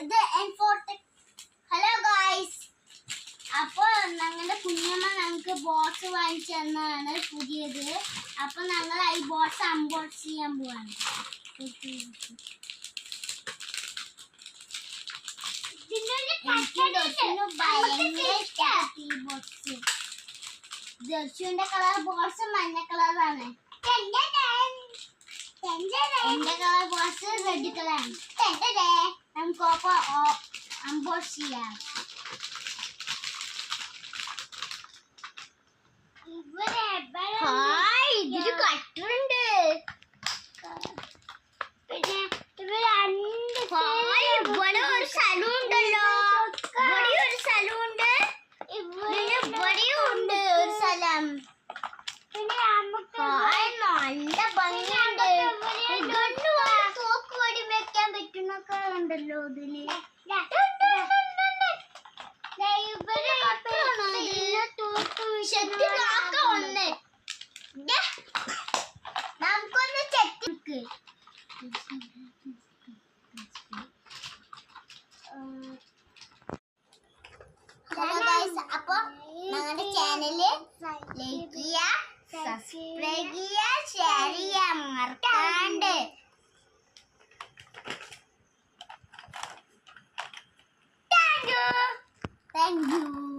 ഇത് എൻഫോർട്ട് hello guys അപ്പോൾ ഞങ്ങളുടെ കുഞ്ഞമ്മ ഞങ്ങൾക്ക് ബോക്സ് വാങ്ങിച്ചു തന്നതാണ് പുതിയത്. അപ്പോൾ ഞങ്ങൾ ഈ ബോക്സ് അൺബോക്സ് ചെയ്യാൻ പോവാണ്. ദർശുവിന്റെ കളർ ബോക്സ് മഞ്ഞ കളറാണ് എന്റെ കളർ ബോക്സ് റെഡ് കളറാണ് നമുക്ക് അപ്പൊ അൺബോക്സ് ചെയ്യാം ഹായ് ഇതിൽ കട്ടുണ്ട്. പിന്നെ ഹായ് ഇവിടെ ഒരു സ്ഥലം ഉണ്ടല്ലോ. ഇവിടെ ഒരു സ്ഥലം ഉണ്ട്. പിന്നെ ഇവിടെയും ഉണ്ട് ഒരു സ്ഥലം. ഹായ് ഉണ്ടല്ലോ ഇതിൽ നമുക്കൊന്ന് ചെത്തിക്ക് അപ്പൊ ഞങ്ങളുടെ ചാനൽ ലൈക്ക് ചെയ്യുക സബ്സ്ക്രൈബ് ചെയ്യുക ഷെയർ ചെയ്യാൻ മറക്കാം Thank you.